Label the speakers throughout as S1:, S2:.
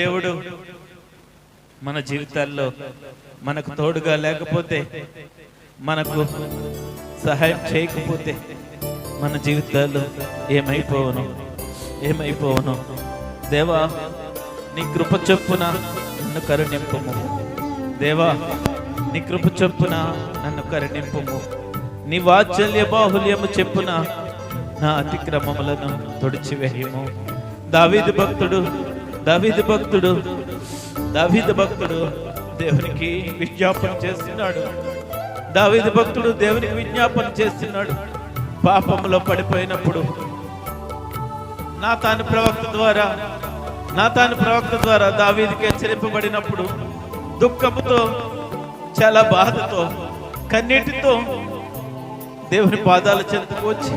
S1: దేవుడు మన జీవితాల్లో మనకు తోడుగా లేకపోతే మనకు సహాయం చేయకపోతే మన జీవితాల్లో ఏమైపోవను? ఏమైపోవను? దేవా నీ కృప చొప్పున నన్ను కరుణింపము. దేవా నీ కృప చొప్పున నన్ను కరుణింపము. నీ వాత్సల్య బాహుల్యము చెప్పున నా అతిక్రమములను తుడిచివేయము. దావీదు భక్తుడు దావీదు భక్తుడు దావీదు భక్తుడు దేవునికి విజ్ఞాపన చేస్తున్నాడు. దావీదు భక్తుడు దేవునికి విజ్ఞాపన చేస్తున్నాడు. పాపంలో పడిపోయినప్పుడు నా తాను ప్రవక్త ద్వారా నా తాను ప్రవక్త ద్వారా దావీదికి హెచ్చరింపబడినప్పుడు దుఃఖముతో చాలా బాధతో కన్నీటితో దేవుని పాదాల చెంతకు వచ్చి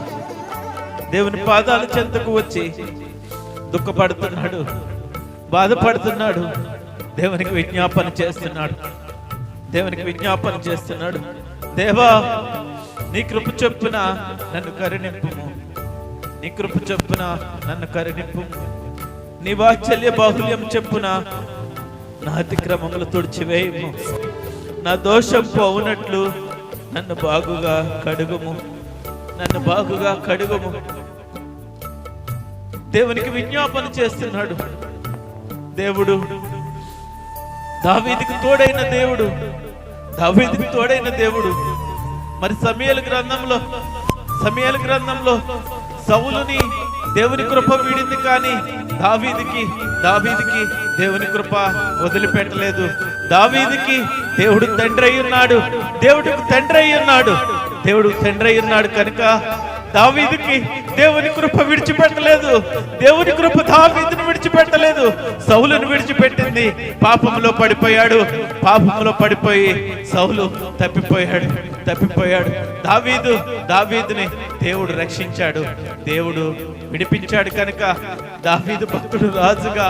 S1: దేవుని పాదాల చెంతకు వచ్చి దుఃఖపడుతున్నాడు. బాధపడుతున్నాడు. దేవునికి విజ్ఞాపన చేస్తున్నాడు. దేవునికి విజ్ఞాపన చేస్తున్నాడు. దేవా నీ కృప చొప్పున నన్ను కరుణింపు నీ కృప చొప్పున నన్ను కరుణింపు నీ వాత్సల్య బాహుల్యం చెప్పున నా అతిక్రమములు తుడిచివేయము. నా దోషం పోవునట్లు నన్ను బాగుగా కడుగుము. నన్ను బాగుగా కడుగుము. దేవునికి విజ్ఞాపన చేస్తున్నాడు. దేవుడు. దావీదికి తోడైన దేవుడు. దావీదికి తోడైన దేవుడు. మరి సమయాల గ్రంథంలో సమయాల గ్రంథంలో సౌలుని దేవుని కృప వీడింది కానీ దావీదికి దావీదికి దేవుని కృప వదిలిపెట్టలేదు. దావీదికి దేవుడు తండ్రి అయి ఉన్నాడు. దేవుడికి తండ్రి అయి ఉన్నాడు. దేవుడు తండ్రి అయి ఉన్నాడు కనుక దావీదుకి దేవుని కృప విడిచిపెట్టలేదు. దేవుని కృప దావీదును విడిచిపెట్టలేదు. సౌలును విడిచిపెట్టింది. పాపంలో పడిపోయాడు. పాపంలో పడిపోయి సౌలు తప్పిపోయాడు. తప్పిపోయాడు. దావీదు దావీదుని దేవుడు రక్షించాడు. దేవుడు విడిపించాడు కనుక దావీదు భక్తుడు రాజుగా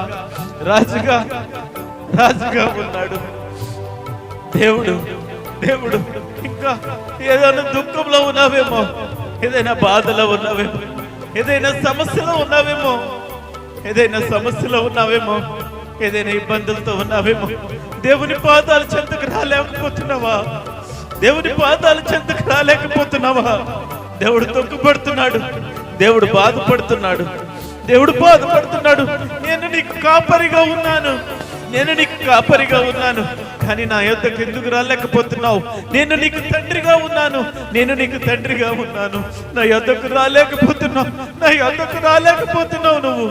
S1: రాజుగా రాజుగా ఉన్నాడు. దేవుడు దేవుడు ఇంకా ఏదైనా దుఃఖంలో ఉన్నావేమో. ఏదైనా బాధలో ఉన్నావేమో? ఏదైనా సమస్యలో ఉన్నావేమో? ఏదైనా సమస్యలో ఉన్నావేమో? ఏదైనా ఇబ్బందులతో ఉన్నావేమో? దేవుని పాదాలు చెంతకు రాలేకపోతున్నావా? దేవుని పాదాలు చెంతకు రాలేకపోతున్నావా? దేవుడు తొక్కుపడుతున్నాడు. దేవుడు బాధపడుతున్నాడు. దేవుడు బాధపడుతున్నాడు. నేను నీకు కాపరిగా ఉన్నాను. నేను నీకు కాపరిగా ఉన్నాను కానీ నా యొద్దకు ఎందుకు రాలేకపోతున్నావు? నేను నీకు తండ్రిగా ఉన్నాను నేను నీకు తండ్రిగా ఉన్నాను. నా యొద్దకు రాలేకపోతున్నావు నా యొక్కకు రాలేకపోతున్నావు నువ్వు.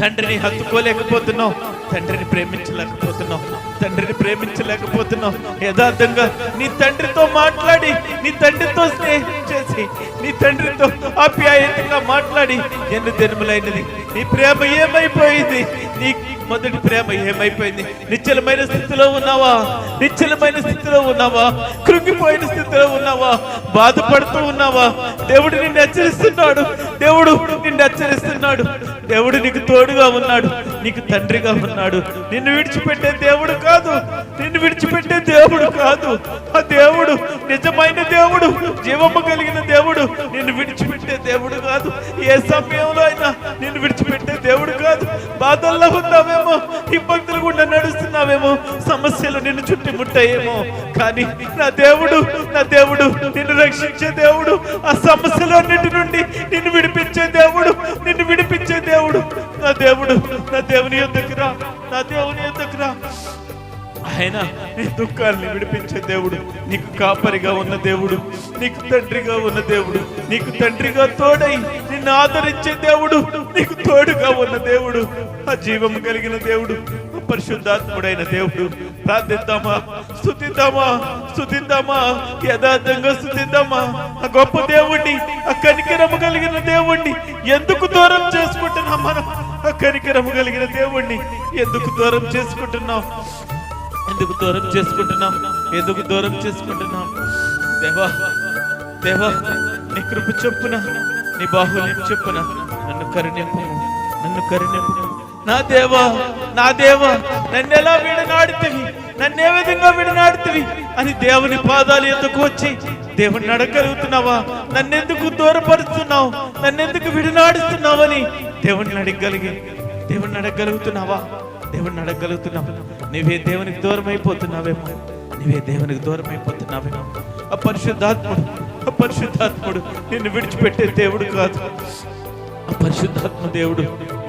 S1: తండ్రిని హత్తుకోలేకపోతున్నావు తండ్రిని ప్రేమించలేకపోతున్నావు. తండ్రిని ప్రేమించలేకపోతున్నావు. యథార్థంగా నీ తండ్రితో మాట్లాడి నీ తండ్రితో స్నేహం చేసి నీ తండ్రితో ఆప్యాయంగా మాట్లాడి ఎన్ని దినములైనది. నీ ప్రేమ ఏమైపోయింది? నీ మొదటి ప్రేమ ఏమైపోయింది? నిశ్చలమైన స్థితిలో ఉన్నావా? నిశ్చలమైన స్థితిలో ఉన్నావా? కృంగిపోయిన స్థితిలో ఉన్నావా? బాధపడుతూ ఉన్నావా? దేవుడు నిన్ను హెచ్చరిస్తున్నాడు. దేవుడు నిన్ను హెచ్చరిస్తున్నాడు. దేవుడు నీకు తోడుగా ఉన్నాడు. నీకు తండ్రిగా ఉన్నాడు. నిన్ను విడిచిపెట్టే దేవుడు కాదు. నిన్ను విడిచిపెట్టే దేవుడు కాదు. ఆ దేవుడు నిజమైన దేవుడు జీవము కలిగిన దేవుడు నిన్ను విడిచిపెట్టే దేవుడు కాదు. ఏ సమయంలో అయినా నిన్ను విడిచిపెట్టే దేవుడు కాదు. బాధల్లో ఉన్నావేమో ఇబ్బందులు గుండా నడుస్తున్నావేమో సమస్యలు నిన్ను చుట్టుముట్టాయేమో. కానీ నా దేవుడు నా దేవుడు నిన్ను రక్షించే దేవుడు ఆ సమస్యలన్నిటి నుండి నిన్ను విడిపించే దేవుడు నిన్ను విడిపించే దేవుడు. నా దేవుడు నా దేవుని యొద్దకు రా. నా దేవుని ఎందుకురా ఆయన నీ దుఃఖాన్ని విడిపించే దేవుడు. నీకు కాపరిగా ఉన్న దేవుడు నీకు తండ్రిగా ఉన్న దేవుడు నీకు తండ్రిగా తోడై నిన్ను ఆదరించే దేవుడు నీకు తోడుగా ఉన్న దేవుడు ఆ జీవం కలిగిన దేవుడు. పరిశుద్ధాత్ముడైన దేవుడు. ప్రార్థిద్దామా? స్థుతిద్దామా స్థుతిద్దామా యథార్థంగా స్థుతిద్దామా ఆ గొప్ప దేవుణ్ణి ఆ కనికరము కలిగిన దేవుణ్ణి ఎందుకు దూరం చేసుకుంటున్నాం మనం? ఆ కనికరము కలిగిన దేవుణ్ణి ఎందుకు దూరం చేసుకుంటున్నాం? ఎందుకు దూరం చేసుకుంటున్నాం? ఎందుకు దూరం చేసుకుంటున్నాం? దేవా దేవా నీ కృప చెప్పున నీ బాహుల్యం చెప్పున నన్ను కరుణింపు నన్ను కరుణింపు. నా దేవా నా దేవా నన్నెలా ఎలా విడనాడుతుంది విధంగా విడనాడుతుంది అని దేవుని పాదాలు ఎందుకు వచ్చి దేవుని అడగలుగుతున్నావా నన్నెందుకు దూరపరుస్తున్నావు? నన్నెందుకు విడనాడుస్తున్నావని దేవుణ్ణి అడగలిగి దేవుణ్ణి అడగలుగుతున్నావా దేవుడిని అడగలుగుతున్నావు నీవే దేవునికి దూరం అయిపోతున్నావేమో నువ్వే దేవునికి దూరం అయిపోతున్నావేమో ఆ పరిశుద్ధాత్ముడు ఆ పరిశుద్ధాత్ముడు నిన్ను విడిచిపెట్టే దేవుడు కాదు. ఆ పరిశుద్ధాత్మ దేవుడు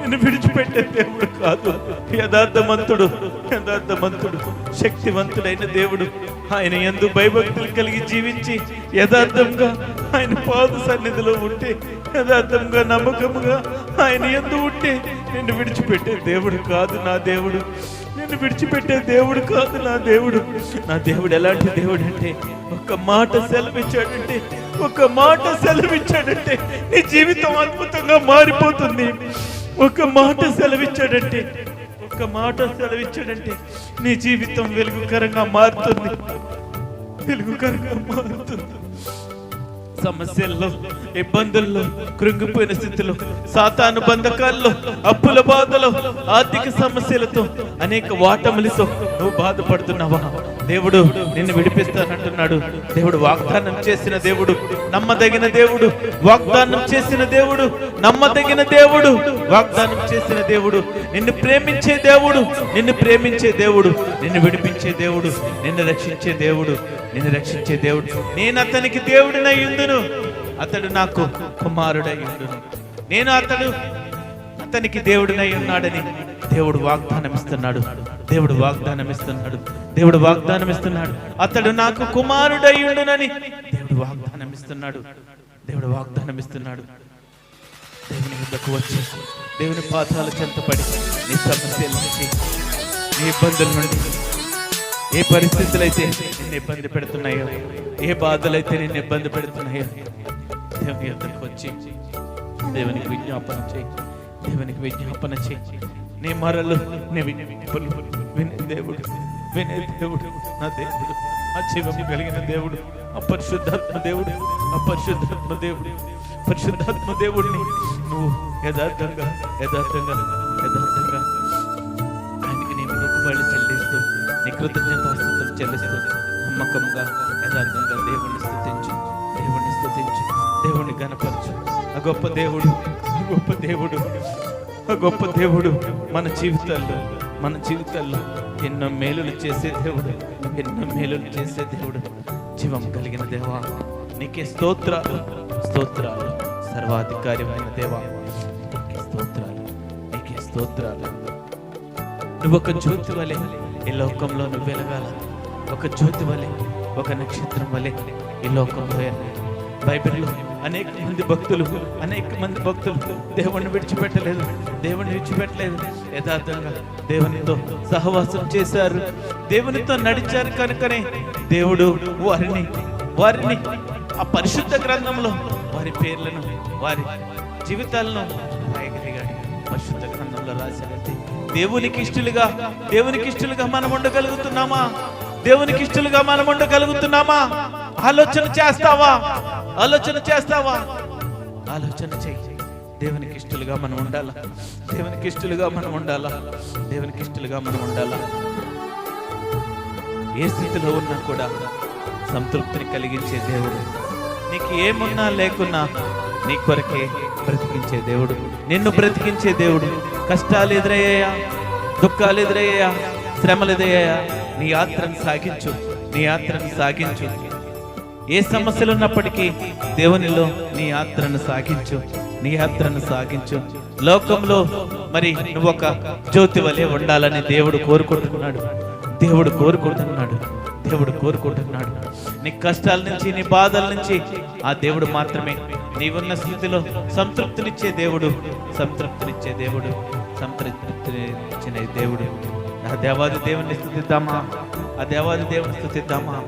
S1: నిన్ను విడిచిపెట్టే దేవుడు కాదు. యథార్థమంతుడు యథార్థమంతుడు శక్తివంతుడైన దేవుడు ఆయన ఎందు భయభక్తులు కలిగి జీవించి యథార్థంగా ఆయన పాద సన్నిధిలో ఉంటే యథార్థంగా నమ్మకముగా ఆయన ఎందు ఉంటే నిన్ను విడిచిపెట్టే దేవుడు కాదు నా దేవుడు. నిన్ను విడిచిపెట్టే దేవుడు కాదు నా దేవుడు. నా దేవుడు ఎలాంటి దేవుడు అంటే ఒక మాట సెలవిచ్చాడంటే ఒక మాట సెలవిచ్చాడంటే నీ జీవితం అద్భుతంగా మారిపోతుంది. ఒక మాట సెలవిచ్చాడంటే ఒక మాట సెలవిచ్చాడంటే నీ జీవితం వెలుగుకరంగా మారుతుంది. వెలుగుకరంగా మారుతుంది. సమస్యల్లో ఇబ్బందుల్లో కృంగిపోయిన స్థితిలో సాతాను బంధకాల్లో అప్పుల బాధలో ఆర్థిక సమస్యలతో అనేక వాటములతో నువ్వు బాధపడుతున్నావా? దేవుడు నిన్ను విడిపిస్తానంటున్నాడు. దేవుడు వాగ్దానం చేసిన దేవుడు నమ్మదగిన దేవుడు వాగ్దానం చేసిన దేవుడు నమ్మదగిన దేవుడు వాగ్దానం చేసిన దేవుడు నిన్ను ప్రేమించే దేవుడు నిన్ను ప్రేమించే దేవుడు నిన్ను విడిపించే దేవుడు నిన్ను రక్షించే దేవుడు నిన్ను రక్షించే దేవుడు. నేను అతనికి దేవుడినై ఉందును అతడు నాకు కుమారుడై ఉండును. నేను అతడు అతనికి దేవుడినై ఉన్నాడని దేవుడు వాగ్దానం ఇస్తున్నాడు. దేవుడు వాగ్దానం ఇస్తున్నాడు. దేవుడు వాగ్దానం ఇస్తున్నాడు. అతడు నాకు కుమారుడై ఉండునని దేవుడు వాగ్దానం ఇస్తున్నాడు. దేవుడు వాగ్దానం ఇస్తున్నాడు. దేవుని వద్దకు వచ్చేసి దేవుని పాదాల చెంతపడి నీ సమస్యల నుంచి నీ ఇబ్బందుల నుండి ఏ పరిస్థితులు అయితే నిన్ను ఇబ్బంది పెడుతున్నాయో ఏ బాధలు అయితే నిన్ను ఇబ్బంది పెడుతున్నాయో దేవుని ఎద్దరికి వచ్చి దేవునికి విజ్ఞాపన చేయి దేవునికి విజ్ఞాపన చేయి. నీ మరలు నీ విజ్ఞాపనలు వినే దేవుడు వినే దేవుడు నా దేవుడు ఆ జీవం కలిగిన దేవుడు అపరిశుద్ధాత్మ దేవుడు అపరిశుద్ధాత్మ దేవుడు. పరిశుద్ధాత్మ దేవుడిని నువ్వు యథార్థంగా యథార్థంగా యథార్థంగా ఆయనకి నేను మొక్కుబళ్ళు చెల్లిస్తూ నీ కృతజ్ఞతాస్తుతులు చెల్లిస్తూ నమ్మకంగా యథార్థంగా దేవుణ్ణి స్థుతించు దేవుణ్ణి స్థుతించు దేవుణ్ణి గణపరచు ఆ గొప్ప దేవుడు ఆ గొప్ప దేవుడు ఆ గొప్ప దేవుడు మన జీవితాల్లో మన జీవితాల్లో ఎన్నో మేలులు చేసే దేవుడు ఎన్నో మేలులు చేసే దేవుడు జీవం కలిగిన దేవా. నీకే స్తోత్రాలు. స్తోత్రాలు సర్వాధికారమైన దేవా స్తోత్రాలు. నీకే స్తోత్రాలు. నువ్వు ఒక జ్యోతి వలె ఈ లోకంలో నువ్వు వెలగాల. ఒక జ్యోతి వలె ఒక నక్షత్రం వలె ఈ లోకంలో బైబిల్లో అనేక మంది భక్తులు అనేక మంది భక్తులు దేవుణ్ణి విడిచిపెట్టలేదు దేవుణ్ణి విడిచిపెట్టలేదు. యథార్థంగా దేవునితో సహవాసం చేశారు. దేవునితో నడిచారు కనుకనే దేవుడు వారిని వారిని ఆ పరిశుద్ధ గ్రంథంలో వారి పేర్లను వారి జీవితాలను రాయగలిగాడు. పరిశుద్ధ గ్రంథంలో రాశారంటే దేవునికి ఇష్టలుగా దేవునికి ఇష్టలుగా మనం ఉండగలుగుతున్నామా? దేవునికి ఇష్టలుగా మనం ఉండగలుగుతున్నామా? ఆలోచన చేస్తావా? ఆలోచన చేస్తావా? ఆలోచన చేయి దేవునికి ఇష్టలుగా మనం ఉండాలా? దేవునికి ఇష్టలుగా మనం ఉండాలా? దేవునికి ఇష్టలుగా మనం ఉండాలా? ఏ స్థితిలో ఉన్నా కూడా సంతృప్తిని కలిగించే దేవుడు నీకు ఏమున్నా లేకున్నా నీ కొరకే బ్రతికించే దేవుడు. నిన్ను బ్రతికించే దేవుడు. కష్టాలు ఎదురయ్యాయా? దుఃఖాలు ఎదురయ్యాయా? శ్రమలు ఎదురయ్యాయా? నీ యాత్రను సాగించు. నీ యాత్రను సాగించు. ఏ సమస్యలు ఉన్నప్పటికీ దేవునిలో నీ యాత్రను సాగించు. నీ యాత్రను సాగించు. లోకంలో మరి నువ్వు ఒక జ్యోతి వలె ఉండాలని దేవుడు కోరుకుంటున్నాడు. దేవుడు కోరుకుంటున్నాడు. దేవుడు కోరుకుంటున్నాడు. నీ కష్టాల నుంచి నీ బాధల నుంచి ఆ దేవుడు మాత్రమే. నీవున్న స్థితిలో సంతృప్తినిచ్చే దేవుడు సంతృప్తినిచ్చే దేవుడు సంతృప్తినిచ్చిన దేవుడు. ఆ దేవాది దేవుని స్థుతిద్దామా? ఆ దేవాది దేవుని స్థుతిద్దామా?